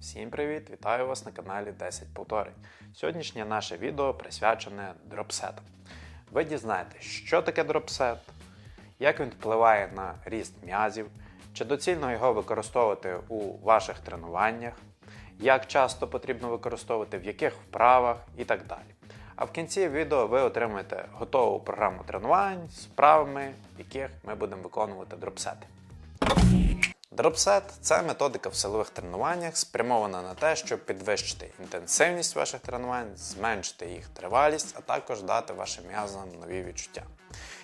Всім привіт! Вітаю вас на каналі 10 повторень. Сьогоднішнє наше відео присвячене дропсетам. Ви дізнаєтесь, що таке дропсет, як він впливає на ріст м'язів, чи доцільно його використовувати у ваших тренуваннях, як часто потрібно використовувати, в яких вправах і так далі. А в кінці відео ви отримаєте готову програму тренувань з вправами, в яких ми будемо виконувати дропсети. Дропсет це методика в силових тренуваннях, спрямована на те, щоб підвищити інтенсивність ваших тренувань, зменшити їх тривалість, а також дати вашим м'язам нові відчуття.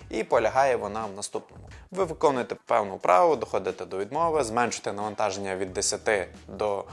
І полягає вона в наступному: ви виконуєте певну вправу, доходите до відмови, зменшуєте навантаження від 10 до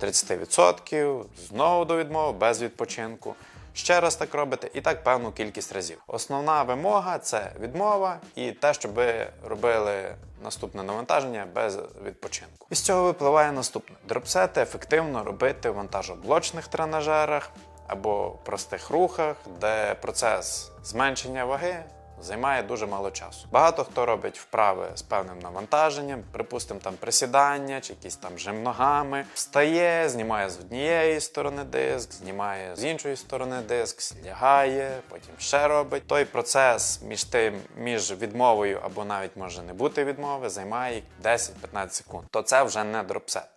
30%, знову до відмови без відпочинку. Ще раз так робите і так певну кількість разів. Основна вимога це відмова і те, щоб ви робили наступне навантаження без відпочинку. Із цього випливає наступне: дропсети ефективно робити в вантажоблочних тренажерах або простих рухах, де процес зменшення ваги займає дуже мало часу. Багато хто робить вправи з певним навантаженням, припустимо, там присідання чи якісь там жим ногами, встає, знімає з однієї сторони диск, знімає з іншої сторони диск, лягає, потім ще робить. Той процес між тим, між відмовою або навіть може не бути відмови, займає 10-15 секунд. То це вже не дропсет.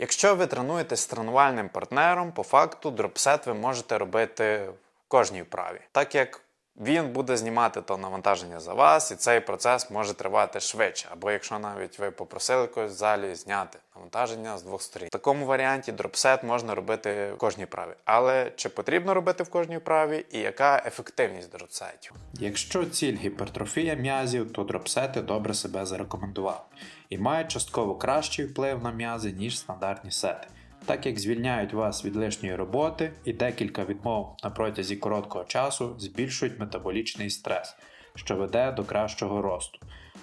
Якщо ви тренуєтесь з тренувальним партнером, по факту дропсет ви можете робити в кожній вправі, так як він буде знімати то навантаження за вас, і цей процес може тривати швидше. Або якщо навіть ви попросили когось в залі зняти навантаження з двох сторін. В такому варіанті дропсет можна робити в кожній вправі. Але чи потрібно робити в кожній вправі і яка ефективність дропсетів? Якщо ціль гіпертрофія м'язів, то дропсети добре себе зарекомендували і мають частково кращий вплив на м'язи, ніж стандартні сети, так як звільняють вас від лишньої роботи і декілька відмов на протязі короткого часу збільшують метаболічний стрес, що веде до кращого росту.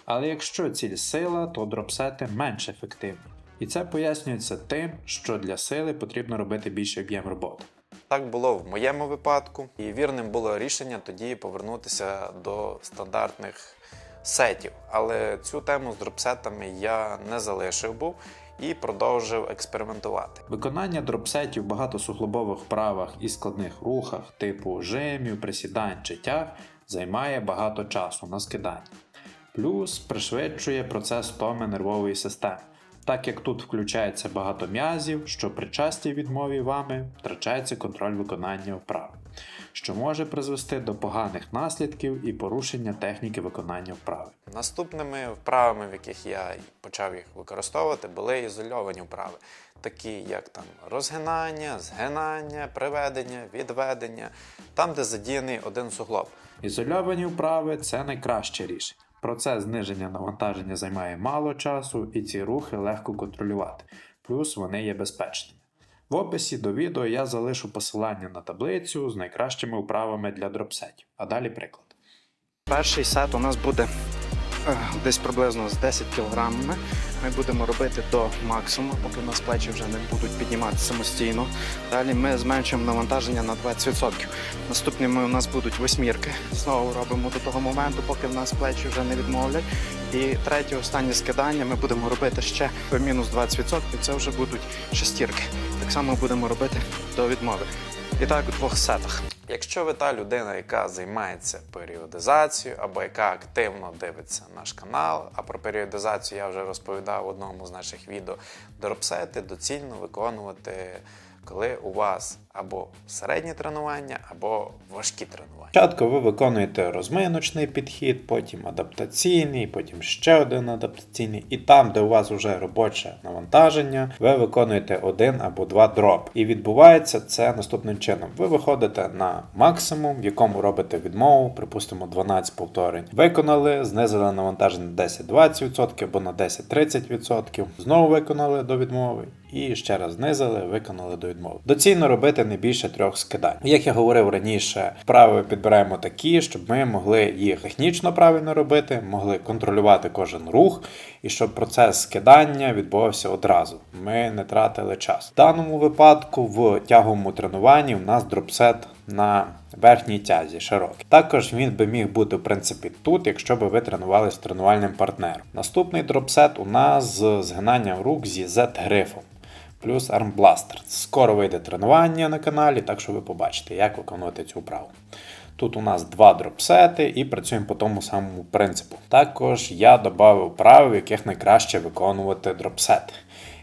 Але якщо ціль сила, то дропсети менш ефективні. І це пояснюється тим, що для сили потрібно робити більший об'єм роботи. Так було в моєму випадку, і вірним було рішення тоді повернутися до стандартних сетів. Але цю тему з дропсетами я не залишив був і продовжив експериментувати. Виконання дропсетів в багатосуглобових вправах і складних рухах, типу жимів, присідань чи тяг, займає багато часу на скидання. Плюс пришвидшує процес втоми нервової системи, так як тут включається багато м'язів, що при частій відмові вами втрачається контроль виконання вправ, що може призвести до поганих наслідків і порушення техніки виконання вправи. Наступними вправами, в яких я почав їх використовувати, були ізольовані вправи, такі як там розгинання, згинання, приведення, відведення, там, де задіяний один суглоб. Ізольовані вправи це найкраще рішення. Процес зниження навантаження займає мало часу і ці рухи легко контролювати, плюс вони є безпечними. В описі до відео я залишу посилання на таблицю з найкращими вправами для дропсетів. А далі приклад. Перший сет у нас буде десь приблизно з 10 кілограмами. Ми будемо робити до максимуму, поки в нас плечі вже не будуть піднімати самостійно. Далі ми зменшуємо навантаження на 20%. Наступними у нас будуть восьмірки. Знову робимо до того моменту, поки в нас плечі вже не відмовлять. І третє, останнє скидання ми будемо робити ще мінус 20%. Це вже будуть шестірки. Так само будемо робити до відмови. І так у двох сетах. Якщо ви та людина, яка займається періодизацією або яка активно дивиться наш канал, а про періодизацію я вже розповідав в одному з наших відео, дропсети доцільно виконувати, коли у вас або середні тренування, або важкі тренування. Спочатку ви виконуєте розминочний підхід, потім адаптаційний, потім ще один адаптаційний, і там, де у вас вже робоче навантаження, ви виконуєте один або два дроп. І відбувається це наступним чином: ви виходите на максимум, в якому робите відмову, припустимо 12 повторень. Виконали, знизили навантаження на 10-20% або на 10-30%, знову виконали до відмови. І ще раз знизили, виконали до відмови. Доцільно робити не більше трьох скидань. Як я говорив раніше, вправи підбираємо такі, щоб ми могли їх технічно правильно робити, могли контролювати кожен рух, і щоб процес скидання відбувався одразу. Ми не тратили час. В даному випадку в тяговому тренуванні у нас дропсет на верхній тязі широкий. Також він би міг бути в принципі тут, якщо би ви тренувалися з тренувальним партнером. Наступний дропсет у нас з згинанням рук зі Z-грифом. Плюс Blaster. Скоро вийде тренування на каналі, так що ви побачите, як виконувати цю вправу. Тут у нас два дропсети і працюємо по тому самому принципу. Також я додав вправи, в яких найкраще виконувати дропсети.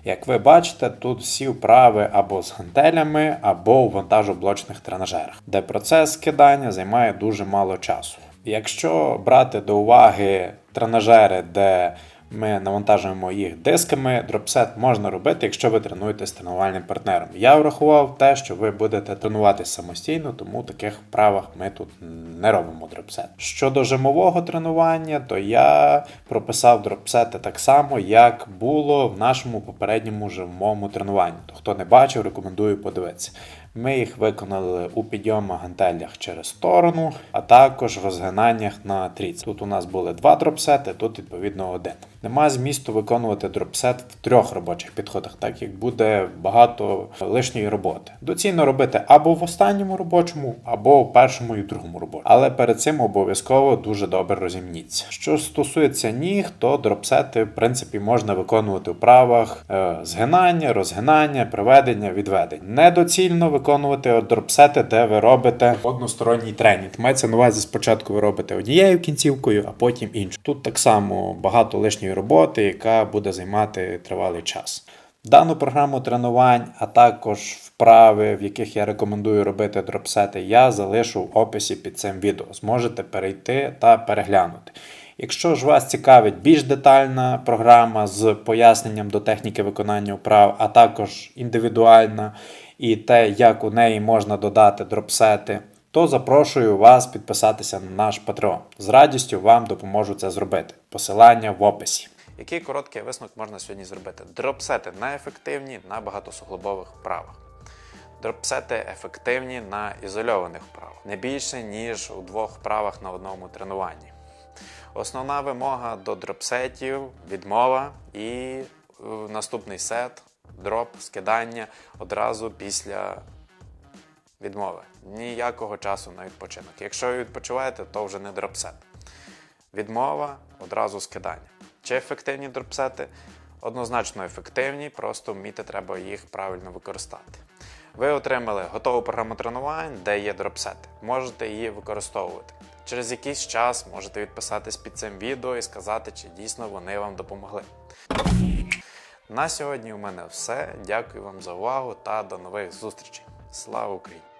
Як ви бачите, тут всі вправи або з гантелями, або у вантажоблочних тренажерах, де процес скидання займає дуже мало часу. Якщо брати до уваги тренажери, де ми навантажуємо їх дисками, дропсет можна робити, якщо ви тренуєтесь з тренувальним партнером. Я врахував те, що ви будете тренуватися самостійно, тому таких вправах ми тут не робимо дропсет. Щодо жимового тренування, то я прописав дропсети так само, як було в нашому попередньому жимовому тренуванні. То хто не бачив, рекомендую подивитися. Ми їх виконали у підйомах гантелях через сторону, а також розгинаннях на тріц. Тут у нас були два дропсети, тут відповідно один. Нема змісту виконувати дропсет в трьох робочих підходах, так як буде багато лишньої роботи. Доцільно робити або в останньому робочому, або в першому і другому робочому. Але перед цим обов'язково дуже добре розімніться. Що стосується ніг, то дропсети в принципі можна виконувати в правах е, згинання, розгинання, приведення, відведення. Недоцільно виконувати дропсети, де ви робите односторонній тренінг. Мається на увазі спочатку ви робите однією кінцівкою, а потім іншу. Тут так само багато лишньої роботи, яка буде займати тривалий час. Дану програму тренувань, а також вправи, в яких я рекомендую робити дропсети, я залишу в описі під цим відео. Зможете перейти та переглянути. Якщо ж вас цікавить більш детальна програма з поясненням до техніки виконання вправ, а також індивідуальна і те, як у неї можна додати дропсети, то запрошую вас підписатися на наш Patreon. З радістю вам допоможу це зробити. Посилання в описі. Який короткий висновок можна сьогодні зробити? Дропсети неефективні на багатосуглобових вправах. Дропсети ефективні на ізольованих вправах, не більше, ніж у двох вправах на одному тренуванні. Основна вимога до дропсетів відмова і е, наступний сет, дроп, скидання одразу після відмови. Ніякого часу на відпочинок. Якщо ви відпочиваєте, то вже не дропсет. Відмова одразу скидання. Чи ефективні дропсети? Однозначно ефективні, просто вміти треба їх правильно використати. Ви отримали готову програму тренувань, де є дропсети. Можете її використовувати. Через якийсь час можете відписатись під цим відео і сказати, чи дійсно вони вам допомогли. На сьогодні у мене все. Дякую вам за увагу та до нових зустрічей. Слава Україні!